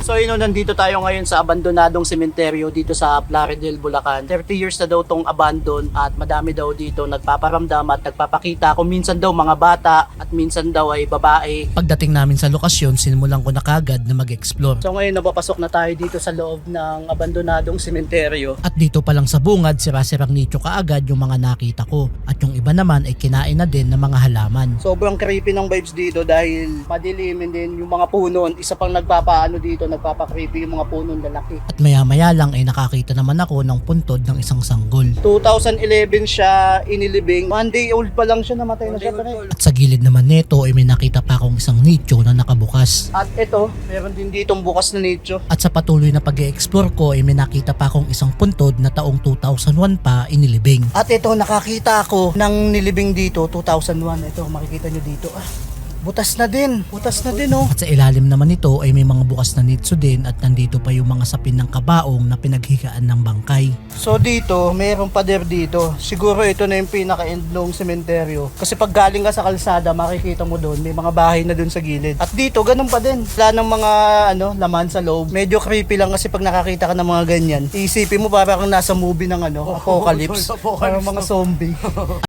So yun, nandito tayo ngayon sa abandonadong sementeryo dito sa Plaridel, Bulacan. 30 years na daw tong abandon at madami daw dito nagpaparamdam at nagpapakita kung minsan daw mga bata at minsan daw ay babae. Pagdating namin sa lokasyon, sinimulan ko na kagad na mag-explore. So ngayon napapasok na tayo dito sa loob ng abandonadong sementeryo. At dito pa lang sa bungad, sira-sirang nicho kaagad yung mga nakita ko. At yung iba naman ay kinain na din ng mga halaman. Sobrang creepy ng vibes dito dahil madilim and then yung mga puno, isa pang nagpapaano dito, nagpapa-creepy yung mga puno lalaki. At maya-maya lang ay nakakita naman ako ng puntod ng isang sanggol. 2011 siya inilibing. One day old pa lang siya, namatay na siya. pre. At sa gilid naman nito ay may nakita pa akong isang nicho na nakabukas. At ito, meron din ditong bukas na nicho. At sa patuloy na pag explore ko ay may nakita pa akong isang puntod na taong 2001 pa inilibing. At ito, nakakita ako ng nilibing dito, 2001. Ito, makikita nyo dito. Ah, butas na din. Butas na din, oh. At sa ilalim naman nito ay may mga bukas na nicho din at nandito pa yung mga sapin ng kabaong na pinaghigaan ng bangkay. So dito, mayroong pader dito. Siguro ito na yung pinaka-end ng sementeryo. Kasi pag galing ka sa kalsada, makikita mo doon, may mga bahay na doon sa gilid. At dito, ganun pa din. Wala ng mga ano, laman sa loob. Medyo creepy lang kasi pag nakakita ka ng mga ganyan, isipin mo parang nasa movie ng ano, apocalypse. Parang mga zombie.